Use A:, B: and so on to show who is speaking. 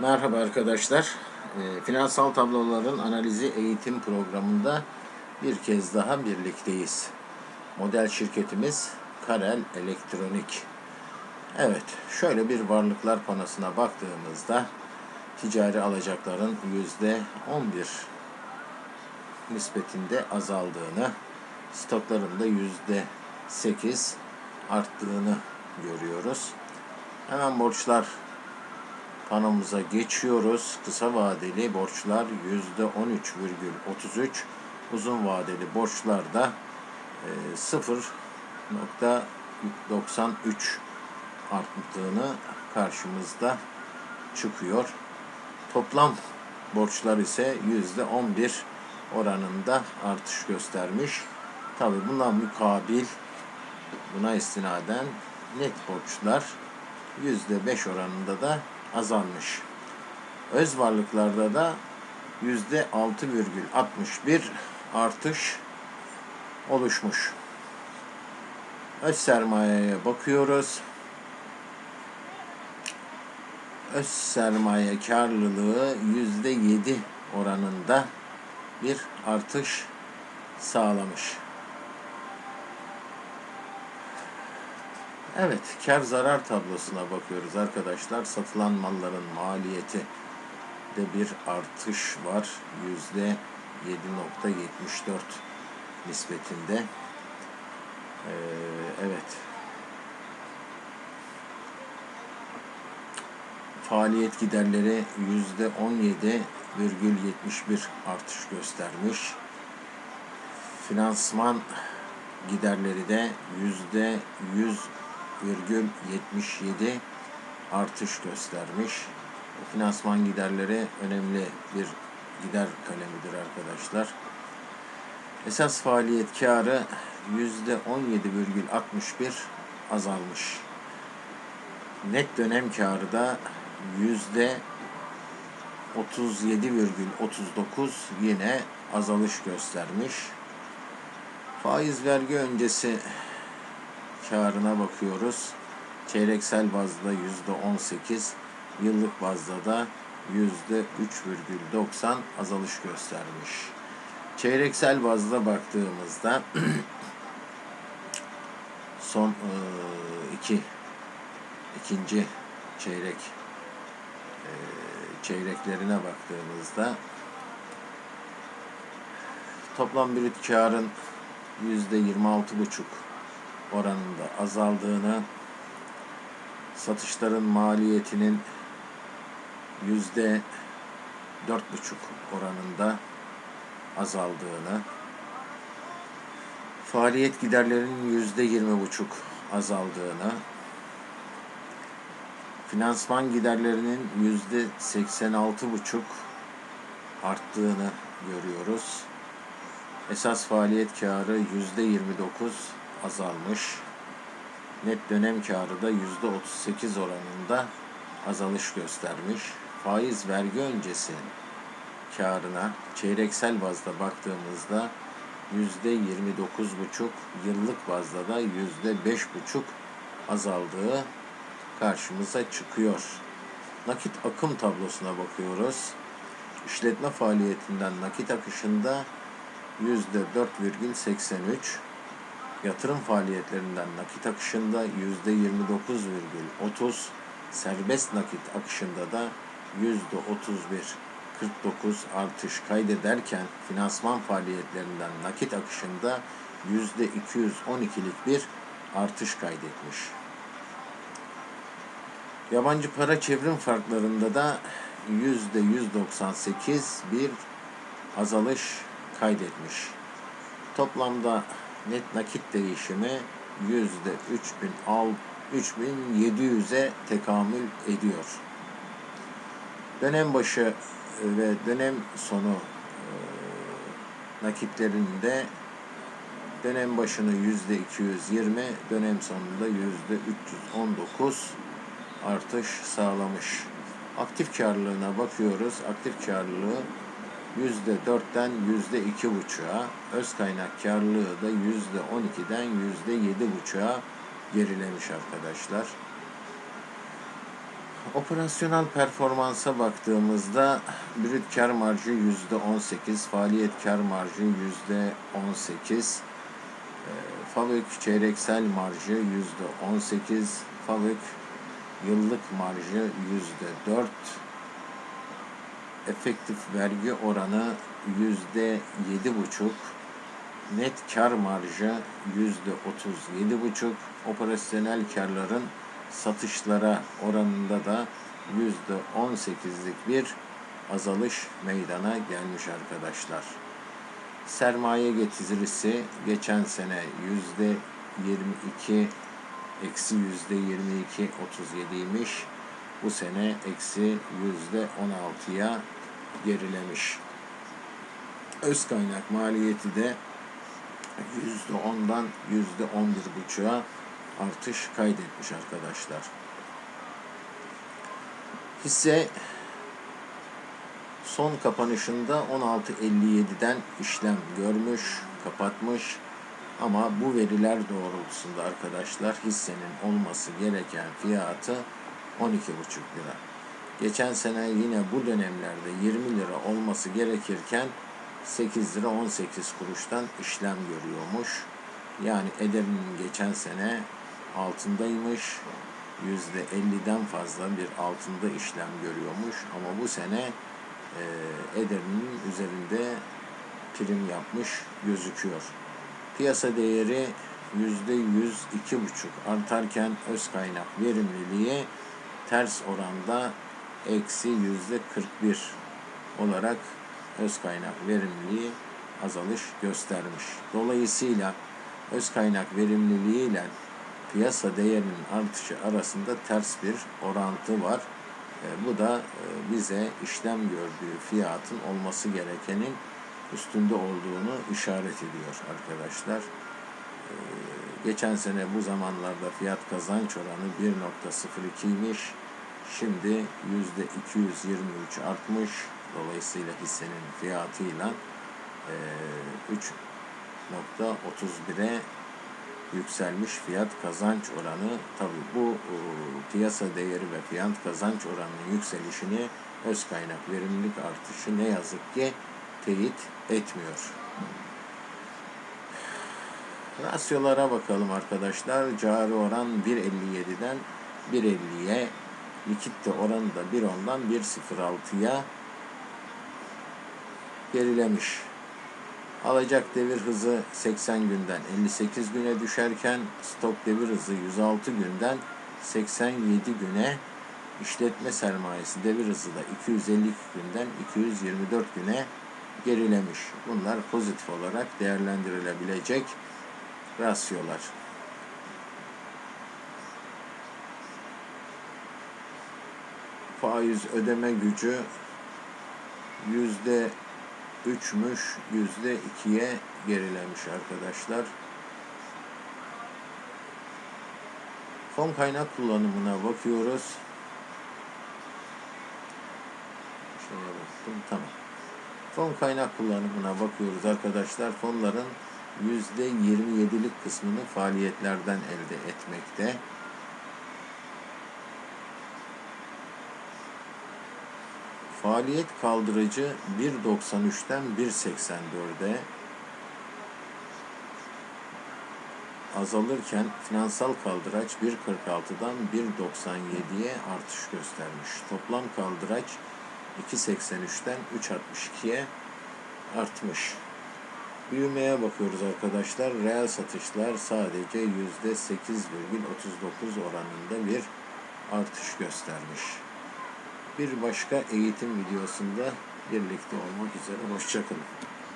A: Merhaba arkadaşlar. E, Finansal tabloların analizi eğitim programında bir kez daha birlikteyiz. Model şirketimiz Karel Elektronik. Evet, şöyle bir varlıklar panosuna baktığımızda ticari alacakların yüzde 11 nispetinde azaldığını, stokların da yüzde 8 arttığını görüyoruz. Hemen borçlar panomuza geçiyoruz. Kısa vadeli borçlar %13,33. Uzun vadeli borçlarda e, 0.93 arttığını karşımızda çıkıyor. Toplam borçlar ise %11 oranında artış göstermiş. Tabi buna mukabil buna istinaden net borçlar %5 oranında da azalmış. Öz varlıklarda da %6,61 artış oluşmuş. Öz sermayeye bakıyoruz. Öz sermaye karlılığı %7 oranında bir artış sağlamış. Evet, kar zarar tablosuna bakıyoruz arkadaşlar. Satılan malların maliyeti de bir artış var. Yüzde 7.74 nispetinde. Ee, evet. Faaliyet giderleri yüzde 17,71 artış göstermiş. Finansman giderleri de yüzde 100 %1,77 artış göstermiş. Finansman giderleri önemli bir gider kalemidir arkadaşlar. Esas faaliyet karı %17,61 azalmış. Net dönem karı da %37,39 yine azalış göstermiş. Faiz vergi öncesi karına bakıyoruz. Çeyreksel bazda yüzde 18, yıllık bazda da yüzde 3,90 azalış göstermiş. Çeyreksel bazda baktığımızda son e, iki ikinci çeyrek e, çeyreklerine baktığımızda toplam brüt karın yüzde 26 buçuk oranında azaldığını, satışların maliyetinin yüzde dört buçuk oranında azaldığını, faaliyet giderlerinin yüzde yirmi buçuk azaldığını, finansman giderlerinin yüzde seksen altı buçuk arttığını görüyoruz. Esas faaliyet karı yüzde yirmi dokuz azalmış. Net dönem karı da %38 oranında azalış göstermiş. Faiz vergi öncesi karına çeyreksel bazda baktığımızda %29,5 yıllık bazda da %5,5 azaldığı karşımıza çıkıyor. Nakit akım tablosuna bakıyoruz. İşletme faaliyetinden nakit akışında %4,83 Yatırım faaliyetlerinden nakit akışında yüzde 29,30, serbest nakit akışında da yüzde 31,49 artış kaydederken finansman faaliyetlerinden nakit akışında yüzde 212'lik bir artış kaydetmiş. Yabancı para çevrim farklarında da yüzde 198 bir azalış kaydetmiş. Toplamda net nakit değişimi yüzde 3700'e tekamül ediyor. Dönem başı ve dönem sonu e, nakitlerinde dönem başını yüzde 220, dönem sonunda yüzde 319 artış sağlamış. Aktif karlılığına bakıyoruz. Aktif karlılığı yüzde dörtten yüzde iki buçuğa, öz kaynak karlılığı da yüzde on ikiden yüzde yedi buçuğa gerilemiş arkadaşlar. Operasyonel performansa baktığımızda brüt kar marjı yüzde 18, faaliyet kar marjı yüzde 18, e, FAVÖK çeyreksel marjı yüzde 18, FAVÖK yıllık marjı yüzde 4, efektif vergi oranı yüzde yedi buçuk, net kar marjı yüzde otuz yedi buçuk, operasyonel karların satışlara oranında da yüzde on sekizlik bir azalış meydana gelmiş arkadaşlar. Sermaye getirisi geçen sene yüzde yirmi iki eksi yüzde yirmi iki otuz yediymiş. Bu sene eksi yüzde on altıya gerilemiş. Öz kaynak maliyeti de yüzde ondan yüzde on bir buçuğa artış kaydetmiş arkadaşlar. Hisse son kapanışında 16.57'den işlem görmüş, kapatmış. Ama bu veriler doğrultusunda arkadaşlar hissenin olması gereken fiyatı 12,5 lira. Geçen sene yine bu dönemlerde 20 lira olması gerekirken 8 lira 18 kuruştan işlem görüyormuş. Yani Eder'in geçen sene altındaymış. %50'den fazla bir altında işlem görüyormuş. Ama bu sene e, Eder'in üzerinde prim yapmış gözüküyor. Piyasa değeri yüzde yüz iki buçuk artarken öz kaynak verimliliği ters oranda eksi yüzde kırk bir olarak öz kaynak verimliliği azalış göstermiş. Dolayısıyla öz kaynak verimliliği ile piyasa değerinin artışı arasında ters bir orantı var. E, bu da e, bize işlem gördüğü fiyatın olması gerekenin üstünde olduğunu işaret ediyor arkadaşlar. E, geçen sene bu zamanlarda fiyat kazanç oranı 1.02'ymiş. Şimdi yüzde 223 artmış. Dolayısıyla hissenin fiyatıyla e, 3.31'e yükselmiş fiyat kazanç oranı tabi bu piyasa değeri ve fiyat kazanç oranının yükselişini öz kaynak verimlilik artışı ne yazık ki teyit etmiyor. Rasyolara bakalım arkadaşlar. Cari oran 1.57'den 1.50'ye, likitte oranı da 1.10'dan 1.06'ya gerilemiş. Alacak devir hızı 80 günden 58 güne düşerken stok devir hızı 106 günden 87 güne işletme sermayesi devir hızı da 252 günden 224 güne gerilemiş. Bunlar pozitif olarak değerlendirilebilecek rasyolar. Faiz ödeme gücü yüzde üçmüş, yüzde ikiye gerilemiş arkadaşlar. Fon kaynak kullanımına bakıyoruz. Şöyle baktım, tamam. Fon kaynak kullanımına bakıyoruz arkadaşlar. Fonların yüzde 27'lik kısmını faaliyetlerden elde etmekte. Faaliyet kaldırıcı 1.93'ten 1.84'e azalırken finansal kaldıraç 1.46'dan 1.97'ye artış göstermiş. Toplam kaldıraç 2.83'ten 3.62'ye artmış. Büyümeye bakıyoruz arkadaşlar. Reel satışlar sadece %8,39 oranında bir artış göstermiş. Bir başka eğitim videosunda birlikte olmak üzere. Hoşçakalın.